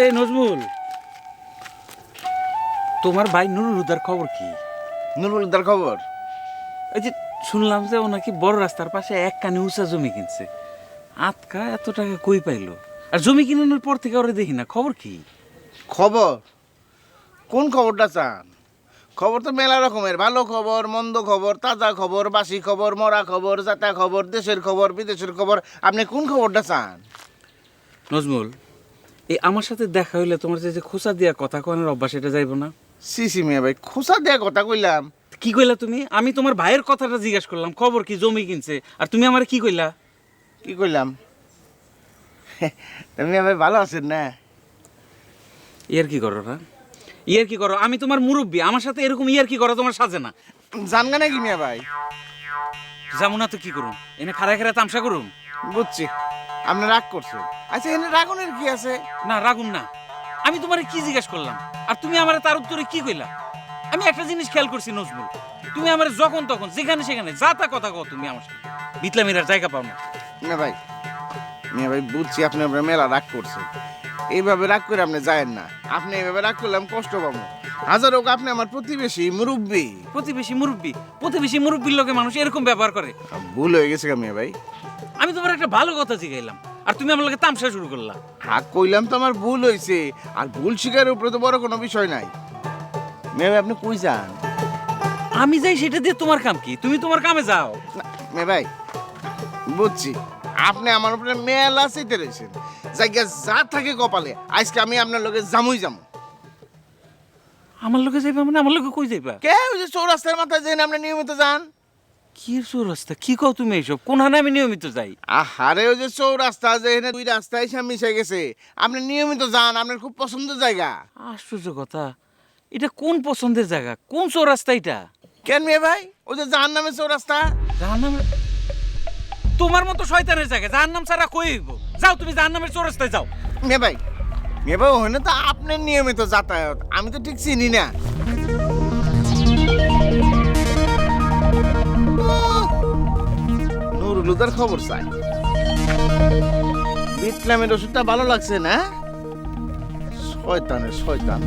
এই নজমুল তোমার ভাই নুরুল হুদার খবর কি? নুরুলদার খবর? এই যে শুনলাম যে ও নাকি বড় রাস্তার পাশে এক কানে উঁচা জমি কিনছে। আতকা এত টাকা কই পাইলো? আর জমি কিনানোর পর থেকে ওরে দেখি না খবর কি? খবর? কোন খবরটা চান? খবর তো মেলা রকমের ভালো খবর মন্দ খবর তাজা খবর বাসি খবর মরা খবর জাতা খবর দেশের খবর বিদেশের খবর। আপনি কোন খবরটা চান? নজমুল এই আমার সাথে দেখা হইলে তোমার যে যে খোসা দিয়া কথা কনের অভ্যাস এটা যাইব না? সি সি মিয়া ভাই খোসা দেয়া কথা কইলাম। কি কইলা তুমি? আমি তোমার ভাইয়ের কথাটা জিজ্ঞাসা করলাম খবর কি জমি কিনছে আর তুমি আমার কি কইলা? কি কইলাম? তা মিয়া ভাই ভালো আছেন না? ইয়ার কি করো না ইয়ার কি করো? আমি তোমার মুরব্বী আমার সাথে এরকম ইয়ার কি করো তোমার সাজে না। জানগা নাকি মিয়া ভাই? যাব না তো কি করুন এনে খাড়া খাড়া তামসা করুন বুঝছি। আপনি রাগ করছেন। আচ্ছা এখানে রাগনের কি আছে? না রাগুন না। আমি তোমার কি জিজ্ঞেস করলাম? আর তুমি আমার তার উত্তরে কি কইলা? আমি একটা জিনিস খেয়াল করছি নজমুল তুমি আমার যখন তখন যেখানে সেখানে যা তা কথা কও তুমি আমার সাথে। বিতলামিরার জায়গা পাও না। মিয়া ভাই মিয়া ভাই বুঝছি আপনি আপনার মেলা রাগ করছেন। এইভাবে রাগ করে আপনি যায়েন না। আপনি এইভাবে রাগ করলে আমি কষ্ট পাবো। হাজার হোক আপনি আমার প্রতিবেশী মুরব্বী। প্রতিবেশী মুরব্বী? প্রতিবেশী মুরব্বীর লোকে মানুষ এরকম ব্যবহার করে। ভুল হয়ে গেছে মিয়া ভাই। আমি তোমার একটা ভালো কথা শিখাইলাম। আর তুমি আমার তামসা শুরু করলা। হাক কইলাম তো আমার ভুল হয়েছে আর ভুল শিকারের উপরে তো বড় কোনো বিষয় নাই। মেয়ে আপনি কই যান? আমি যাই সেটা দিয়ে তোমার কাম কি? তুমি তোমার কামে যাও। মিয়া ভাই বুঝছি। আপনি আমার উপরে মেলা চাইতে রয়েছেন জায়গা যা থাকে কপালে আজকে আমি আপনার লোকে জামুই যাব। আমার লোকে যাইবা মানে আমার লোকে কই যাইবা? কে ওই যে চৌরাস্তার মাথায় যেন আপনি নিয়মিত যান। কি চৌরাস্তা? কি কও তুমি এইসব? কোন হানে আমি নিয়মিত যাই? আহারে ওই যে চৌরাস্তা যে এখানে দুই রাস্তা এসে মিশে গেছে। আপনি নিয়মিত যান আপনার খুব পছন্দের জায়গা। আশ্চর্য কথা। এটা কোন পছন্দের জায়গা? কোন চৌরাস্তা এটা? কেন মেয়ে ভাই? ওই যে জাহান নামে চৌরাস্তা। যার নাম তোমার মতো শয়তানের জায়গা। যার নাম ছাড়া কই হইব? যাও তুমি যার নামের চৌরাস্তায় যাও। মেয়ে ভাই মেয়ে ভাই ওখানে তো আপনার নিয়মিত যাতায়াত। আমি তো ঠিক চিনি না। নুরুলুদার খবর চাই। বিটলামের ওষুধটা ভালো লাগছে না? শয়তানের শয়তান।